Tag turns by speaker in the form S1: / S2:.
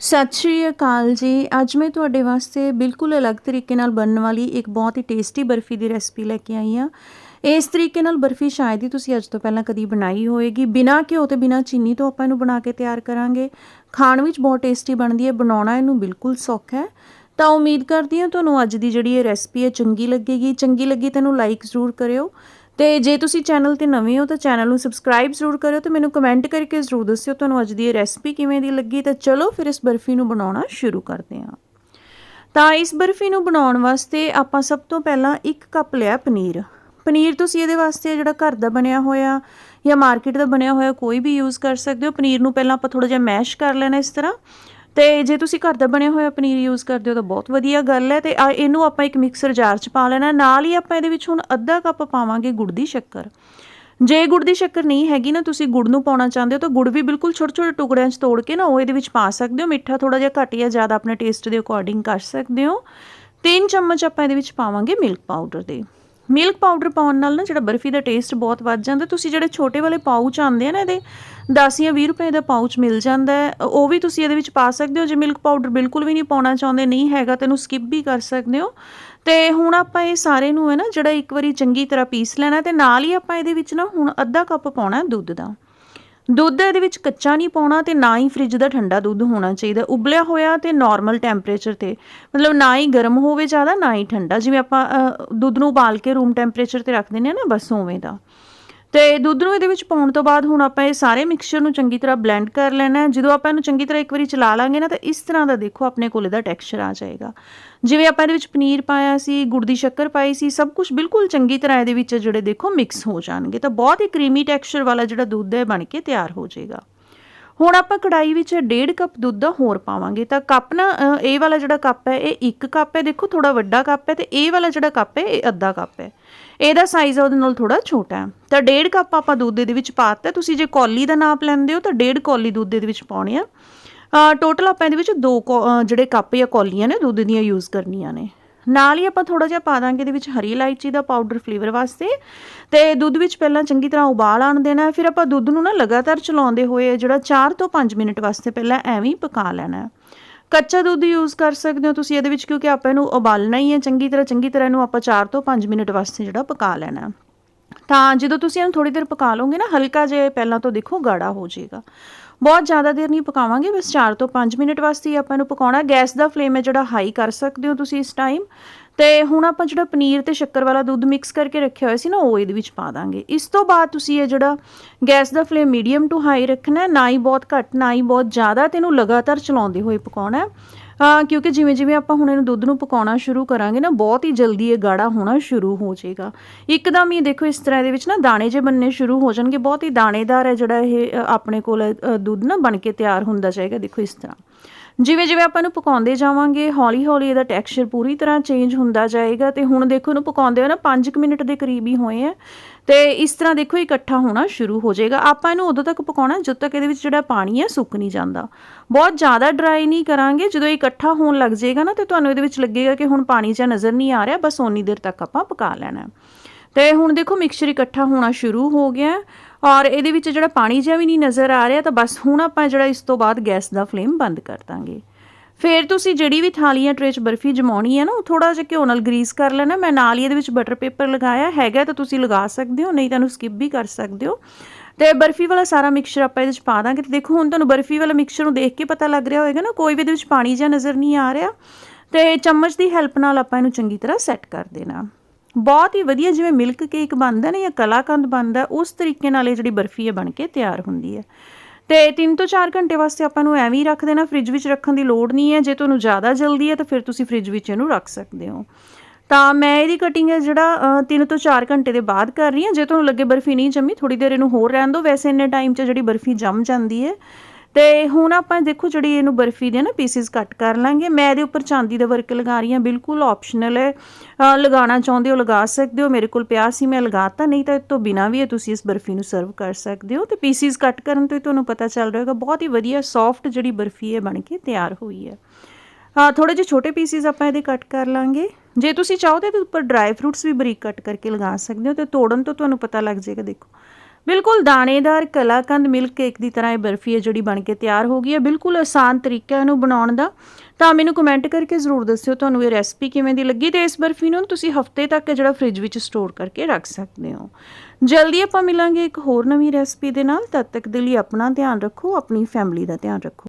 S1: ਸਤਿ ਸ਼੍ਰੀ ਅਕਾਲ ਜੀ। ਅੱਜ ਮੈਂ ਤੁਹਾਡੇ ਵਾਸਤੇ ਬਿਲਕੁਲ ਅਲੱਗ ਤਰੀਕੇ ਨਾਲ ਬਣਨ ਵਾਲੀ ਇੱਕ ਬਹੁਤ ਹੀ ਟੇਸਟੀ ਬਰਫੀ ਦੀ ਰੈਸਪੀ ਲੈ ਕੇ ਆਈ ਹਾਂ। ਇਸ ਤਰੀਕੇ ਨਾਲ ਬਰਫੀ ਸ਼ਾਇਦ ਹੀ ਤੁਸੀਂ ਅੱਜ ਤੋਂ ਪਹਿਲਾਂ ਕਦੀ ਬਣਾਈ ਹੋਵੇਗੀ ਬਿਨਾਂ ਘਿਓ ਤੇ ਬਿਨਾਂ ਚੀਨੀ ਤੋਂ ਆਪਾਂ ਇਹਨੂੰ ਬਣਾ ਕੇ ਤਿਆਰ ਕਰਾਂਗੇ। ਖਾਣ ਵਿੱਚ ਬਹੁਤ ਟੇਸਟੀ ਬਣਦੀ ਹੈ, ਬਣਾਉਣਾ ਇਹਨੂੰ ਬਿਲਕੁਲ ਸੌਖਾ ਹੈ। ਤਾਂ ਉਮੀਦ ਕਰਦੀ ਹਾਂ ਤੁਹਾਨੂੰ ਅੱਜ ਦੀ ਜਿਹੜੀ ਇਹ ਰੈਸਪੀ ਹੈ ਚੰਗੀ ਲੱਗੇਗੀ। ਚੰਗੀ ਲੱਗੀ ਤੈਨੂੰ ਲਾਈਕ ਜ਼ਰੂਰ ਕਰਿਓ। ਤੇ ਜੇ ਤੁਸੀਂ ਚੈਨਲ ਤੇ ਨਵੇਂ ਹੋ ਤਾਂ ਚੈਨਲ ਨੂੰ ਸਬਸਕ੍ਰਾਈਬ ਜ਼ਰੂਰ ਕਰਿਓ ਤੇ ਮੈਨੂੰ ਕਮੈਂਟ ਕਰਕੇ ਜ਼ਰੂਰ ਦੱਸਿਓ ਤੁਹਾਨੂੰ ਅੱਜ ਦੀ ਇਹ ਰੈਸਪੀ ਕਿਵੇਂ ਦੀ ਲੱਗੀ ਤਾਂ ਚਲੋ ਫਿਰ ਇਸ ਬਰਫੀ ਨੂੰ ਬਣਾਉਣਾ ਸ਼ੁਰੂ ਕਰਦੇ ਹਾਂ। ਤਾਂ ਇਸ ਬਰਫੀ ਨੂੰ ਬਣਾਉਣ ਵਾਸਤੇ ਆਪਾਂ ਸਭ ਤੋਂ ਪਹਿਲਾਂ 1 ਕੱਪ ਲਿਆ ਪਨੀਰ। ਪਨੀਰ ਤੁਸੀਂ ਇਹਦੇ ਵਾਸਤੇ ਜਿਹੜਾ ਘਰ ਦਾ ਬਣਿਆ ਹੋਇਆ ਜਾਂ ਮਾਰਕੀਟ ਦਾ ਬਣਿਆ ਹੋਇਆ ਕੋਈ ਵੀ ਯੂਜ਼ ਕਰ ਸਕਦੇ ਹੋ। ਪਨੀਰ ਨੂੰ ਪਹਿਲਾਂ ਆਪਾਂ ਥੋੜਾ ਜਿਹਾ ਮੈਸ਼ ਕਰ ਲੈਣਾ ਇਸ ਤਰ੍ਹਾਂ। ਅਤੇ ਜੇ ਤੁਸੀਂ ਘਰ ਦਾ ਬਣਿਆ ਹੋਇਆ ਪਨੀਰ ਯੂਜ਼ ਕਰਦੇ ਹੋ ਤਾਂ ਬਹੁਤ ਵਧੀਆ ਗੱਲ ਹੈ ਤੇ ਇਹਨੂੰ ਆਪਾਂ ਇੱਕ ਮਿਕਸਰ ਜਾਰ 'ਚ ਪਾ ਲੈਣਾ। ਨਾਲ ਹੀ ਆਪਾਂ ਇਹਦੇ ਵਿੱਚ ਹੁਣ ਅੱਧਾ ਕੱਪ ਪਾਵਾਂਗੇ ਗੁੜ ਦੀ ਸ਼ੱਕਰ। ਜੇ ਗੁੜ ਦੀ ਸ਼ੱਕਰ ਨਹੀਂ ਹੈਗੀ ਨਾ, ਤੁਸੀਂ ਗੁੜ ਨੂੰ ਪਾਉਣਾ ਚਾਹੁੰਦੇ ਹੋ ਤਾਂ ਗੁੜ ਵੀ ਬਿਲਕੁਲ ਛੋਟੇ ਛੋਟੇ ਟੁਕੜਿਆਂ 'ਚ ਤੋੜ ਕੇ ਨਾ ਉਹ ਇਹਦੇ ਵਿੱਚ ਪਾ ਸਕਦੇ ਹੋ। ਮਿੱਠਾ ਥੋੜਾ ਜਿਹਾ ਘੱਟ ਜਾਂ ਜ਼ਿਆਦਾ ਆਪਣੇ ਟੇਸਟ ਦੇ ਅਕੋਰਡਿੰਗ ਕਰ ਸਕਦੇ ਹੋ। 3 ਚਮਚ ਆਪਾਂ ਇਹਦੇ ਵਿੱਚ ਪਾਵਾਂਗੇ ਮਿਲਕ ਪਾਊਡਰ ਦੇ। ਮਿਲਕ ਪਾਊਡਰ ਪਾਉਣ ਨਾਲ ਨਾ ਜਿਹੜਾ ਬਰਫੀ ਦਾ ਟੇਸਟ ਬਹੁਤ ਵੱਧ ਜਾਂਦਾ। ਤੁਸੀਂ ਜਿਹੜੇ ਛੋਟੇ ਵਾਲੇ ਪਾਊਚ ਆਉਂਦੇ ਆ ਨਾ ਇਹਦੇ 10 ਜਾਂ 20 ਰੁਪਏ ਦਾ ਪਾਊਚ ਮਿਲ ਜਾਂਦਾ ਉਹ ਵੀ ਤੁਸੀਂ ਇਹਦੇ ਵਿੱਚ ਪਾ ਸਕਦੇ ਹੋ। ਜੇ ਮਿਲਕ ਪਾਊਡਰ ਬਿਲਕੁਲ ਵੀ ਨਹੀਂ ਪਾਉਣਾ ਚਾਹੁੰਦੇ, ਨਹੀਂ ਹੈਗਾ ਤੈਨੂੰ ਸਕਿਪ ਵੀ ਕਰ ਸਕਦੇ ਹੋ। ਤੇ ਹੁਣ ਆਪਾਂ ਇਹ ਸਾਰੇ ਨੂੰ ਹੈ ਨਾ, ਜਿਹੜਾ ਇੱਕ ਵਾਰੀ ਚੰਗੀ ਤਰ੍ਹਾਂ ਪੀਸ ਲੈਣਾ ਤੇ ਨਾਲ ਹੀ ਆਪਾਂ ਇਹਦੇ ਵਿੱਚ ਨਾ ਹੁਣ ਅੱਧਾ ਕੱਪ ਪਾਉਣਾ ਦੁੱਧ ਦਾ। ਦੁੱਧ ਇਹਦੇ ਵਿੱਚ ਕੱਚਾ ਨਹੀਂ ਪਾਉਣਾ ਤੇ ਨਾ ਹੀ ਫ੍ਰਿਜ ਦਾ ਠੰਡਾ ਦੁੱਧ ਹੋਣਾ ਚਾਹੀਦਾ। ਉਬਲਿਆ ਹੋਇਆ ਤੇ ਨਾਰਮਲ ਟੈਂਪਰੇਚਰ ਤੇ, ਮਤਲਬ ਨਾ ਹੀ ਗਰਮ ਹੋਵੇ ਜ਼ਿਆਦਾ, ਨਾ ਹੀ ਠੰਡਾ। ਜਿਵੇਂ ਆਪਾਂ ਦੁੱਧ ਨੂੰ ਉਬਾਲ ਕੇ ਰੂਮ ਟੈਂਪਰੇਚਰ ਤੇ ਰੱਖ ਦਿੰਦੇ ਆ ਨਾ, ਬਸ ਉਵੇਂ ਦਾ। ਤੇ ਦੁੱਧ ਨੂੰ ਇਹਦੇ ਵਿੱਚ ਪਾਉਣ ਤੋਂ ਬਾਅਦ ਹੁਣ ਆਪਾਂ ਇਹ ਸਾਰੇ ਮਿਕਸਚਰ ਨੂੰ ਚੰਗੀ ਤਰ੍ਹਾਂ ਬਲੈਂਡ ਕਰ ਲੈਣਾ ਹੈ। ਜਦੋਂ ਆਪਾਂ ਇਹਨੂੰ ਚੰਗੀ ਤਰ੍ਹਾਂ ਇੱਕ ਵਾਰੀ ਚਲਾ ਲਾਂਗੇ ਨਾ, ਤਾਂ ਇਸ ਤਰ੍ਹਾਂ ਦਾ ਦੇਖੋ ਆਪਣੇ ਕੋਲ ਇਹਦਾ ਟੈਕਸਚਰ ਆ ਜਾਏਗਾ। ਜਿਵੇਂ ਆਪਾਂ ਇਹਦੇ ਵਿੱਚ ਪਨੀਰ ਪਾਇਆ ਸੀ, ਗੁੜ ਦੀ ਸ਼ੱਕਰ ਪਾਈ ਸੀ, ਸਭ ਕੁਝ ਬਿਲਕੁਲ ਚੰਗੀ ਤਰ੍ਹਾਂ ਇਹਦੇ ਵਿੱਚ ਜਿਹੜੇ ਦੇਖੋ ਮਿਕਸ ਹੋ ਜਾਣਗੇ, ਤਾਂ ਬਹੁਤ ਹੀ ਕਰੀਮੀ ਟੈਕਸਚਰ ਵਾਲਾ ਜਿਹੜਾ ਦੁੱਧ ਹੈ, ਬਣ ਕੇ ਤਿਆਰ ਹੋ ਜਾਏਗਾ। ਹੁਣ ਆਪਾਂ ਕੜਾਈ ਵਿੱਚ 1.5 ਕੱਪ ਦੁੱਧ ਦਾ ਹੋਰ ਪਾਵਾਂਗੇ। ਤਾਂ ਕੱਪ ਨਾ ਇਹ ਵਾਲਾ ਜਿਹੜਾ ਕੱਪ ਹੈ, ਇਹ 1 ਕੱਪ ਹੈ। ਦੇਖੋ ਥੋੜਾ ਵੱਡਾ ਕੱਪ ਹੈ ਤੇ ਇਹ ਵਾਲਾ ਜਿਹੜਾ ਕੱਪ ਹੈ, ਇਹ ਅੱਧਾ ਕੱਪ ਹੈ। ਇਹਦਾ ਸਾਈਜ਼ ਉਹਦੇ ਨਾਲ ਥੋੜਾ ਛੋਟਾ ਹੈ। ਤਾਂ 1.5 ਕੱਪ ਆਪਾਂ ਦੁੱਧ ਦੇ ਵਿੱਚ ਪਾਤਾ ਤੁਸੀਂ ਜੇ ਕੌਲੀ ਦਾ ਨਾਪ ਲੈਂਦੇ ਹੋ, ਤਾਂ 1.5 ਕੌਲੀ ਦੁੱਧ ਦੇ ਵਿੱਚ ਪਾਉਣੀ ਆ। ਟੋਟਲ ਆਪਾਂ ਇਹਦੇ ਵਿੱਚ ਦੋ ਜਿਹੜੇ ਕੱਪ ਜਾਂ ਕੌਲੀਆਂ ਨੇ, ਦੁੱਧ ਦੀਆਂ ਯੂਜ਼ ਕਰਨੀਆਂ ਨੇ। ਨਾਲ ਹੀ ਆਪਾਂ ਥੋੜਾ ਜਿਹਾ ਪਾ ਦਾਂਗੇ ਇਹਦੇ ਵਿੱਚ ਹਰੀ ਇਲਾਇਚੀ ਦਾ ਪਾਊਡਰ ਫਲੇਵਰ ਵਾਸਤੇ ਤੇ ਦੁੱਧ ਵਿੱਚ ਪਹਿਲਾਂ ਚੰਗੀ ਤਰ੍ਹਾਂ ਉਬਾਲ ਆਣ ਦੇਣਾ ਫਿਰ ਆਪਾਂ ਦੁੱਧ ਨੂੰ ਨਾ ਲਗਾਤਾਰ ਚਲਾਉਂਦੇ ਹੋਏ ਜਿਹੜਾ 4 ਤੋਂ 5 ਮਿੰਟ ਵਾਸਤੇ ਪਹਿਲਾਂ ਐਵੇਂ ਹੀ ਪਕਾ ਲੈਣਾ ਕੱਚਾ ਦੁੱਧ ਯੂਜ਼ ਕਰ ਸਕਦੇ ਹੋ ਤੁਸੀਂ ਇਹਦੇ ਵਿੱਚ ਕਿਉਂਕਿ ਆਪਾਂ ਇਹਨੂੰ ਉਬਾਲਣਾ ਹੀ ਹੈ, ਚੰਗੀ ਤਰ੍ਹਾਂ ਚੰਗੀ ਤਰ੍ਹਾਂ ਇਹਨੂੰ ਆਪਾਂ 4 ਤੋਂ 5 ਮਿੰਟ ਵਾਸਤੇ ਜਿਹੜਾ ਪਕਾ ਲੈਣਾ ਤਾਂ ਜਦੋਂ ਤੁਸੀਂ ਇਹਨੂੰ ਥੋੜੀ ਦੇਰ ਪਕਾ ਲਓਗੇ ਨਾ, ਹਲਕਾ ਜਿਹਾ ਪਹਿਲਾਂ ਤੋਂ ਦੇਖੋ ਗਾੜਾ ਹੋ ਜਾਏਗਾ। ਬਹੁਤ ਜ਼ਿਆਦਾ ਦੇਰ ਨਹੀਂ ਪਕਾਵਾਂਗੇ, ਬਸ 4 ਤੋਂ 5 ਮਿੰਟ ਵਾਸਤੇ ਆਪਾਂ ਨੂੰ ਪਕਾਉਣਾ। ਗੈਸ ਦਾ ਫਲੇਮ ਹੈ ਜਿਹੜਾ ਹਾਈ ਕਰ ਸਕਦੇ ਹੋ ਤੁਸੀਂ ਇਸ ਟਾਈਮ। ਤੇ ਹੁਣ ਆਪਾਂ ਜਿਹੜਾ ਪਨੀਰ ਤੇ ਸ਼ੱਕਰ ਵਾਲਾ ਦੁੱਧ ਮਿਕਸ ਕਰਕੇ ਰੱਖਿਆ ਹੋਇਆ ਸੀ ਨਾ, ਉਹ ਇਹਦੇ ਵਿੱਚ ਪਾ ਦਾਂਗੇ। ਇਸ ਤੋਂ ਬਾਅਦ ਤੁਸੀਂ ਇਹ ਜਿਹੜਾ ਗੈਸ ਦਾ ਫਲੇਮ ਮੀਡੀਅਮ ਟੂ ਹਾਈ ਰੱਖਣਾ ਨਾ ਹੀ ਬਹੁਤ ਘੱਟ, ਨਾ ਹੀ ਬਹੁਤ ਜ਼ਿਆਦਾ, ਤੇ ਇਹਨੂੰ ਲਗਾਤਾਰ ਚਲਾਉਂਦੇ ਹੋਏ ਪਕਾਉਣਾ ਹੈ। ਕਿਉਂਕਿ ਜਿਵੇਂ ਜਿਵੇਂ ਆਪਾਂ ਹੁਣ ਇਹਨੂੰ ਦੁੱਧ ਨੂੰ ਪਕਾਉਣਾ ਸ਼ੁਰੂ ਕਰਾਂਗੇ ਨਾ, ਬਹੁਤ ਹੀ ਜਲਦੀ ਇਹ ਗਾੜਾ ਹੋਣਾ ਸ਼ੁਰੂ ਹੋ ਜਾਏਗਾ। ਇੱਕਦਮ ਹੀ ਦੇਖੋ, ਇਸ ਤਰ੍ਹਾਂ ਦੇ ਵਿੱਚ ਨਾ ਦਾਣੇ ਜੇ ਬੰਨੇ ਸ਼ੁਰੂ ਹੋ ਜਾਣਗੇ। ਬਹੁਤ ਹੀ ਦਾਣੇਦਾਰ ਹੈ ਜਿਹੜਾ ਇਹ ਆਪਣੇ ਕੋਲ ਦੁੱਧ ਨਾ ਬਣ ਕੇ ਤਿਆਰ ਹੁੰਦਾ ਜਾਏਗਾ, ਦੇਖੋ ਇਸ ਤਰ੍ਹਾਂ। ਜਿਵੇਂ ਜਿਵੇਂ ਆਪਾਂ ਇਹਨੂੰ ਪਕਾਉਂਦੇ ਜਾਵਾਂਗੇ, ਹੌਲੀ ਹੌਲੀ ਇਹਦਾ ਟੈਕਸਚਰ ਪੂਰੀ ਤਰ੍ਹਾਂ ਚੇਂਜ ਹੁੰਦਾ ਜਾਏਗਾ। ਤੇ ਹੁਣ ਦੇਖੋ, ਇਹਨੂੰ ਪਕਾਉਂਦੇ ਹੋ ਨਾ 5 ਮਿੰਟ ਦੇ ਕਰੀਬ ਹੀ ਹੋਏ ਆ। ਤੇ ਇਸ ਤਰ੍ਹਾਂ ਦੇਖੋ ਇਕੱਠਾ ਹੋਣਾ ਸ਼ੁਰੂ ਹੋ ਜਾਏਗਾ। ਆਪਾਂ ਇਹਨੂੰ ਉਦੋਂ ਤੱਕ ਪਕਾਉਣਾ ਜਦੋਂ ਤੱਕ ਇਹਦੇ ਵਿੱਚ ਜਿਹੜਾ ਪਾਣੀ ਹੈ ਸੁੱਕ ਨਹੀਂ ਜਾਂਦਾ। ਬਹੁਤ ਜ਼ਿਆਦਾ ਡਰਾਈ ਨਹੀਂ ਕਰਾਂਗੇ। ਜਦੋਂ ਇਕੱਠਾ ਹੋਣ ਲੱਗ ਜਾਏਗਾ ਨਾ ਤੇ ਤੁਹਾਨੂੰ ਇਹਦੇ ਵਿੱਚ ਲੱਗੇਗਾ ਕਿ ਹੁਣ ਪਾਣੀ ਜਿਹਾ ਨਜ਼ਰ ਨਹੀਂ ਆ ਰਿਹਾ, ਬਸ ਓਨੀ ਦੇਰ ਤੱਕ ਆਪਾਂ ਪਕਾ ਲੈਣਾ ਤੇ ਹੁਣ ਦੇਖੋ ਮਿਕਸਚਰ ਇਕੱਠਾ ਹੋਣਾ ਸ਼ੁਰੂ ਹੋ ਗਿਆ ਔਰ ਇਹਦੇ ਵਿੱਚ ਜਿਹੜਾ ਪਾਣੀ ਜਿਹਾ ਵੀ ਨਹੀਂ ਨਜ਼ਰ ਆ ਰਿਹਾ ਤਾਂ ਬਸ ਹੁਣ ਆਪਾਂ ਜਿਹੜਾ ਇਸ ਤੋਂ ਬਾਅਦ ਗੈਸ ਦਾ ਫਲੇਮ ਬੰਦ ਕਰ ਦਾਂਗੇ। ਫਿਰ ਤੁਸੀਂ ਜਿਹੜੀ ਵੀ ਥਾਲੀ ਜਾਂ ਟਰੇ 'ਚ ਬਰਫੀ ਜਮਾਉਣੀ ਹੈ ਨਾ, ਉਹ ਥੋੜਾ ਜਿਹਾ ਘਿਓ ਨਾਲ ਗਰੀਸ ਕਰ ਲੈਣਾ। ਮੈਂ ਨਾਲ ਹੀ ਇਹਦੇ ਵਿੱਚ ਬਟਰ ਪੇਪਰ ਲਗਾਇਆ ਹੈਗਾ, ਤਾਂ ਤੁਸੀਂ ਲਗਾ ਸਕਦੇ ਹੋ, ਨਹੀਂ ਤਾਂ ਇਹਨੂੰ ਸਕਿਪ ਵੀ ਕਰ ਸਕਦੇ ਹੋ। ਤੇ ਬਰਫੀ ਵਾਲਾ ਸਾਰਾ ਮਿਕਸਚਰ ਆਪਾਂ ਇਹਦੇ ਵਿੱਚ ਪਾ ਦਾਂਗੇ। ਤੇ ਦੇਖੋ, ਹੁਣ ਤੁਹਾਨੂੰ ਬਰਫੀ ਵਾਲਾ ਮਿਕਸਚਰ ਨੂੰ ਦੇਖ ਕੇ ਪਤਾ ਲੱਗ ਰਿਹਾ ਹੋਵੇਗਾ ਨਾ, ਕੋਈ ਵੀ ਇਹਦੇ ਵਿੱਚ ਪਾਣੀ ਜਿਹਾ ਨਜ਼ਰ ਨਹੀਂ ਆ ਰਿਹਾ। ਤੇ ਚਮਚ ਦੀ ਹੈਲਪ ਨਾਲ ਆਪਾਂ ਇਹਨੂੰ ਚੰਗੀ ਤਰ੍ਹਾਂ ਸੈੱਟ ਕਰ ਦੇਣਾ। ਬਹੁਤ ਹੀ ਵਧੀਆ ਜਿਵੇਂ ਮਿਲਕ ਕੇਕ ਬਣਦਾ ਨਾ ਜਾਂ ਕਲਾਕੰਦ ਬਣਦਾ, ਉਸ ਤਰੀਕੇ ਨਾਲ ਇਹ ਜਿਹੜੀ ਬਰਫੀ ਹੈ ਬਣ ਕੇ ਤਿਆਰ ਹੁੰਦੀ ਹੈ। ਤੇ 3 ਤੋਂ 4 ਘੰਟੇ ਵਾਸਤੇ ਆਪਾਂ ਨੂੰ ਐਵੇਂ ਹੀ ਰੱਖ ਦੇਣਾ ਫ੍ਰਿਜ ਵਿੱਚ ਰੱਖਣ ਦੀ ਲੋੜ ਨਹੀਂ ਹੈ, ਜੇ ਤੁਹਾਨੂੰ ਜ਼ਿਆਦਾ ਜਲਦੀ ਹੈ ਤਾਂ ਫਿਰ ਤੁਸੀਂ ਫ੍ਰਿਜ ਵਿੱਚ ਇਹਨੂੰ ਰੱਖ ਸਕਦੇ ਹੋ। ਤਾਂ ਮੈਂ ਇਹਦੀ ਕਟਿੰਗ ਹੈ ਜਿਹੜਾ 3 ਤੋਂ 4 ਘੰਟੇ ਦੇ ਬਾਅਦ ਕਰ ਰਹੀ ਹਾਂ। ਜੇ ਤੁਹਾਨੂੰ ਲੱਗੇ ਬਰਫੀ ਨਹੀਂ ਜੰਮੀ ਥੋੜੀ ਦੇਰ ਇਹਨੂੰ ਹੋਰ ਰਹਿਣ ਦਿਓ। ਵੈਸੇ ਇੰਨੇ ਟਾਈਮ 'ਚ ਜਿਹੜੀ ਬਰਫੀ ਜੰਮ ਜਾਂਦੀ ਹੈ ਤੇ ਹੁਣ ਆਪਾਂ ਦੇਖੋ ਜਿਹੜੀ ਇਹਨੂੰ ਬਰਫੀ ਦੇ ਨਾ ਪੀਸਿਸ ਕੱਟ ਕਰ ਲਾਂਗੇ। ਮੈਂ ਇਹਦੇ ਉੱਪਰ ਚਾਂਦੀ ਦਾ ਵਰਕ ਲਗਾ ਰਹੀ ਹਾਂ, ਬਿਲਕੁਲ ਆਪਸ਼ਨਲ ਹੈ। ਲਗਾਉਣਾ ਚਾਹੁੰਦੇ ਹੋ, ਲਗਾ ਸਕਦੇ ਹੋ। ਮੇਰੇ ਕੋਲ ਪਿਆ ਸੀ, ਮੈਂ ਲਗਾਤਾ, ਨਹੀਂ ਤਾਂ ਇਸ ਤੋਂ ਬਿਨਾ ਵੀ ਤੁਸੀਂ ਇਸ ਬਰਫੀ ਨੂੰ ਸਰਵ ਕਰ ਸਕਦੇ ਹੋ। ਤੇ ਪੀਸਿਸ ਕੱਟ ਕਰਨ ਤੋਂ ਹੀ ਤੁਹਾਨੂੰ ਪਤਾ ਚੱਲ ਰਿਹਾ ਹੋਵੇਗਾ ਬਹੁਤ ਹੀ ਵਧੀਆ ਸੌਫਟ ਜਿਹੜੀ ਬਰਫੀ ਹੈ ਬਣ ਕੇ ਤਿਆਰ ਹੋਈ ਹੈ। ਹਾਂ ਥੋੜੇ ਜਿਹੇ ਛੋਟੇ ਪੀਸਿਸ ਆਪਾਂ ਇਹਦੇ ਕੱਟ ਕਰ ਲਾਂਗੇ। ਜੇ ਤੁਸੀਂ ਚਾਹੋ ਤੇ ਉੱਪਰ ਡਰਾਈ ਫਰੂਟਸ ਵੀ ਬਰੀਕ ਕੱਟ ਕਰਕੇ ਲਗਾ ਸਕਦੇ ਹੋ ਤੇ ਤੋੜਨ ਤੋਂ ਤੁਹਾਨੂੰ ਪਤਾ ਲੱਗ ਜਾਏਗਾ, ਦੇਖੋ। ਬਿਲਕੁਲ ਦਾਣੇਦਾਰ ਕਲਾਕੰਦ ਮਿਲਕ ਕੇਕ ਦੀ ਤਰ੍ਹਾਂ ਇਹ ਬਰਫੀ ਹੈ ਜਿਹੜੀ ਬਣ ਕੇ ਤਿਆਰ ਹੋ ਗਈ ਹੈ। ਬਿਲਕੁਲ ਆਸਾਨ ਤਰੀਕਾ ਇਹਨੂੰ ਬਣਾਉਣ ਦਾ। ਤਾਂ ਮੈਨੂੰ ਕਮੈਂਟ ਕਰਕੇ ਜ਼ਰੂਰ ਦੱਸਿਓ ਤੁਹਾਨੂੰ ਇਹ ਰੈਸਪੀ ਕਿਵੇਂ ਦੀ ਲੱਗੀ ਤੇ ਇਸ ਬਰਫੀ ਨੂੰ ਤੁਸੀਂ ਹਫ਼ਤੇ ਤੱਕ ਜਿਹੜਾ ਫ੍ਰਿਜ ਵਿੱਚ ਸਟੋਰ ਕਰਕੇ ਰੱਖ ਸਕਦੇ ਹੋ। ਜਲਦੀ ਆਪਾਂ ਮਿਲਾਂਗੇ ਇੱਕ ਹੋਰ ਨਵੀਂ ਰੈਸਪੀ ਦੇ ਨਾਲ। ਤਦ ਤੱਕ ਦੇ ਲਈ ਆਪਣਾ ਧਿਆਨ ਰੱਖੋ, ਆਪਣੀ ਫੈਮਿਲੀ ਦਾ ਧਿਆਨ ਰੱਖੋ।